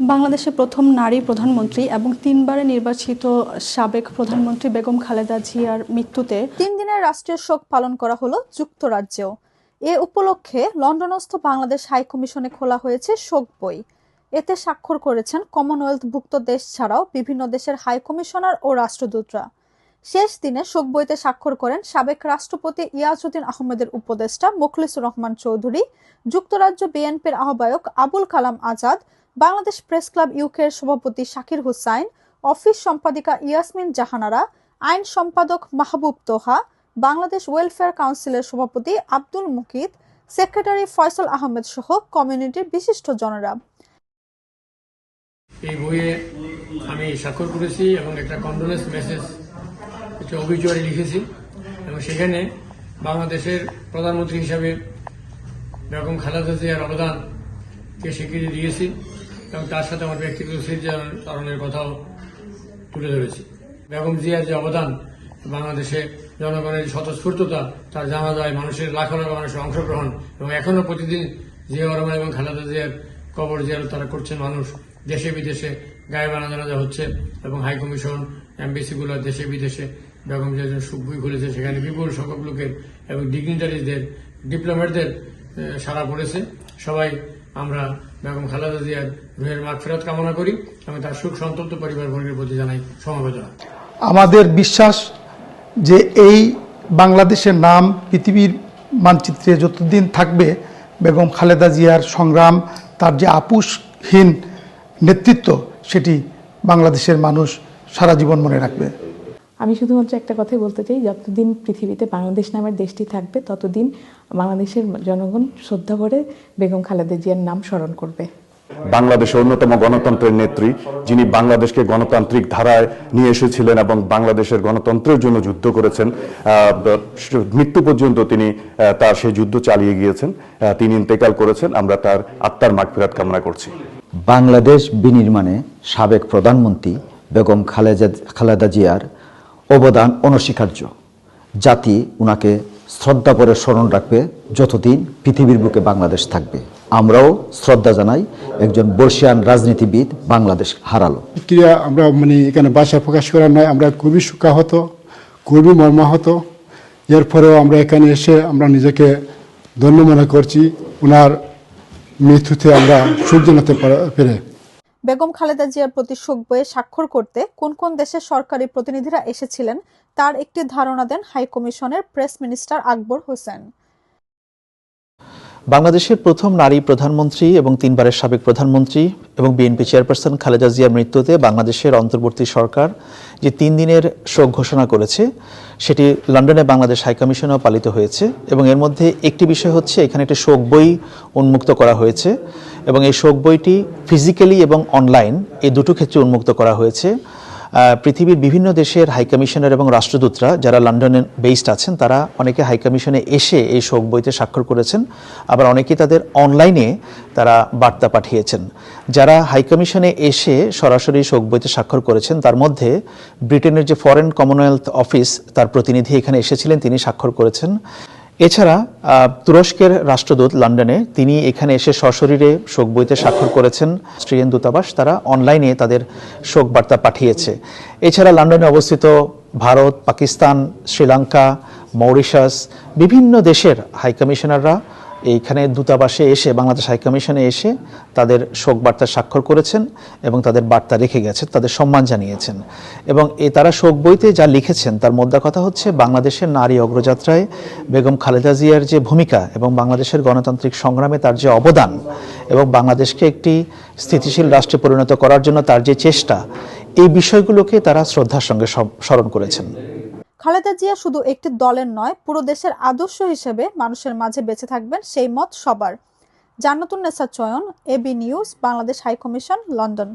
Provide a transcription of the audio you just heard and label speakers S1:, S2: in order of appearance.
S1: বাংলাদেশের প্রথম নারী প্রধানমন্ত্রী এবং তিনবারে নির্বাচিত সাবেক প্রধানমন্ত্রী বেগম খালেদা জিয়ার মৃত্যুতে
S2: তিন দিনের রাষ্ট্রীয় শোক পালন করা হলো যুক্তরাজ্যেও। এ উপলক্ষে লন্ডনস্থ বাংলাদেশ হাই কমিশনে খোলা হয়েছে শোক বই। এতে স্বাক্ষর করেছেন কমনওয়েলথভুক্ত দেশ ছাড়াও বিভিন্ন দেশের হাই কমিশনার ও রাষ্ট্রদূতরা। শেষ দিনে শোক বইতে স্বাক্ষর করেন সাবেক রাষ্ট্রপতি ইয়াজউদ্দিন আহমেদের উপদেষ্টা মুখলিসুর রহমান চৌধুরী, যুক্তরাজ্য বিএনপির আহ্বায়ক আবুল কালাম আজাদ বাংলাদেশ প্রেস ক্লাব ইউকের সভাপতি শাকির হুসাইন, অফিস সম্পাদিকা ইয়াসমিন জাহানারা, আইন সম্পাদক মাহবুব তোহা, বাংলাদেশ ওয়েলফেয়ার কাউন্সিলের সভাপতি আব্দুল মুকিত, সেক্রেটারি ফয়সাল আহমেদ সহ কমিউনিটির বিশিষ্ট জনেরা।
S3: এই বইয়ে আমি স্বাক্ষর করেছি এবং একটা কন্ডোলেন্স মেসেজ একটা অভিযোগে লিখেছি এবং সেখানে বাংলাদেশের প্রধানমন্ত্রী হিসাবে বেগম খালেদা জিয়ার অবদানকে স্বীকৃতি দিয়েছি। এবং তার সাথে আমার ব্যক্তিগত স্মৃতিচারণের কথাও তুলে ধরেছি। বেগম জিয়ার যে অবদান, বাংলাদেশে জনগণের স্বতঃস্ফূর্ততা, তার জানা যায় মানুষের লাখো লাখ মানুষের অংশগ্রহণ এবং এখনও প্রতিদিন জিয়া রহমান এবং খালেদা জিয়ার কবর জিয়ারত তারা করছেন মানুষ। দেশে বিদেশে গায়ে বানা জানাজা হচ্ছে এবং হাইকমিশন এমবিসিগুলো দেশে বিদেশে বেগম জিয়া সুখ বই খুলেছে। সেখানে বিপুল সংখ্যক লোকের এবং ডিগনিটারিজদের ডিপ্লোমেটদের সারা পড়েছে। সবাই আমরা বেগম খালেদা জিয়ার রুহের ফেরত কামনা করি। এবং তার সুখ, সন্তপ্ত পরিবারবর্গের প্রতি জানাই সমবেদনা।
S4: আমাদের বিশ্বাস যে এই বাংলাদেশের নাম পৃথিবীর মানচিত্রে যতদিন থাকবে, বেগম খালেদা জিয়ার সংগ্রাম, তার যে আপুষহীন নেতৃত্ব, সেটি বাংলাদেশের মানুষ সারা জীবন মনে রাখবে।
S5: আমি শুধুমাত্র একটা কথাই বলতে চাই যতদিন পৃথিবীতে বাংলাদেশ নামের দেশটি থাকবে ততদিন বাংলাদেশের জনগণ শ্রদ্ধা করে বেগম খালেদা জিয়ার নাম স্মরণ করবে।
S6: বাংলাদেশের অন্যতম গণতন্ত্রের নেত্রী যিনি বাংলাদেশকে গণতান্ত্রিক ধারায় নিয়ে এসেছিলেন এবং বাংলাদেশের গণতন্ত্রের জন্য যুদ্ধ করেছেন আহ, মৃত্যু পর্যন্ত তিনি আহ, তার সেই যুদ্ধ চালিয়ে গিয়েছেন তিনি ইন্তেকাল করেছেন আমরা তার আত্মার মাগফিরাত কামনা করছি।
S7: বাংলাদেশ বিনির্মাণে সাবেক প্রধানমন্ত্রী বেগম খালেদা খালেদা জিয়ার অবদান অনস্বীকার্য। জাতি উনাকে শ্রদ্ধা করে স্মরণ রাখবে যতদিন পৃথিবীর বুকে বাংলাদেশ থাকবে। আমরাও শ্রদ্ধা জানাই একজন বর্ষিয়ান রাজনীতিবিদ বাংলাদেশ হারালো।
S8: ক্রিয়া আমরা মানে এখানে ভাষা প্রকাশ করার নয়, আমরা খুবই সুখাহত, খুবই মর্মাহত। এর পরেও আমরা এখানে এসে আমরা নিজেকে ধন্য মনে করছি। ওনার মৃত্যুতে আমরা সূর্য পেরে
S2: বেগম খালেদা জিয়ার প্রতি শোক বইয়ে স্বাক্ষর করতে কোন কোন দেশের সরকারি প্রতিনিধিরা এসেছিলেন, তার একটি ধারণা দেন হাই কমিশনের প্রেস মিনিস্টার আকবর হোসেন।
S9: বাংলাদেশের প্রথম নারী প্রধানমন্ত্রী এবং তিনবারের সাবেক প্রধানমন্ত্রী এবং বিএনপি চেয়ারপারসন খালেদা জিয়ার মৃত্যুতে বাংলাদেশের অন্তর্বর্তী সরকার যে তিন দিনের শোক ঘোষণা করেছে, সেটি লন্ডনে বাংলাদেশ হাইকমিশনেও পালিত হয়েছে এবং এর মধ্যে একটি বিষয় হচ্ছে, এখানে একটি শোক বই উন্মুক্ত করা হয়েছে। এবং এই শোক বইটি ফিজিক্যালি এবং অনলাইন এই দুটো ক্ষেত্রে উন্মুক্ত করা হয়েছে। পৃথিবীর বিভিন্ন দেশের হাইকমিশনার এবং রাষ্ট্রদূতরা যারা লন্ডনে বেসড আছেন, তারা অনেকে হাইকমিশনে এসে এই শোক বইতে স্বাক্ষর করেছেন। আবার অনেকে তাদের অনলাইনে তারা বার্তা পাঠিয়েছেন। যারা হাইকমিশনে এসে সরাসরি শোক বইতে স্বাক্ষর করেছেন, তার মধ্যে ব্রিটেনের যে ফরেন কমনওয়েলথ অফিস তার প্রতিনিধি এখানে এসেছিলেন, তিনি স্বাক্ষর করেছেন। এছাড়া তুরস্কের রাষ্ট্রদূত লন্ডনে তিনি এখানে এসে সশরীরে শোক বইতে স্বাক্ষর করেছেন। অস্ট্রেলিয়ান দূতাবাস তারা অনলাইনে তাদের শোক বার্তা পাঠিয়েছে। এছাড়া লন্ডনে অবস্থিত ভারত, পাকিস্তান, শ্রীলঙ্কা, মৌরিশাস, বিভিন্ন দেশের হাইকমিশনাররা এইখানে দূতাবাসে এসে, বাংলাদেশ হাইকমিশনে এসে তাদের শোক বার্তা স্বাক্ষর করেছেন এবং তাদের বার্তা রেখে গেছেন, তাদের সম্মান জানিয়েছেন। এবং এ তারা শোক বইতে যা লিখেছেন, তার মধ্যে কথা হচ্ছে বাংলাদেশের নারী অগ্রযাত্রায় বেগম খালেদা জিয়ার যে ভূমিকা এবং বাংলাদেশের গণতান্ত্রিক সংগ্রামে তার যে অবদান এবং বাংলাদেশকে একটি স্থিতিশীল রাষ্ট্রে পরিণত করার জন্য তার যে চেষ্টা, এই বিষয়গুলোকে তারা শ্রদ্ধার সঙ্গে স্ম- স্মরণ করেছেন।
S2: খালেদা জিয়া শুধু একটি দলের নয়, পুরো দেশের আদর্শ হিসেবে মানুষের মাঝে বেঁচে থাকবেন সেই মত সবার। Jannatunnesa Choyon AB news, Bangladesh high commission London.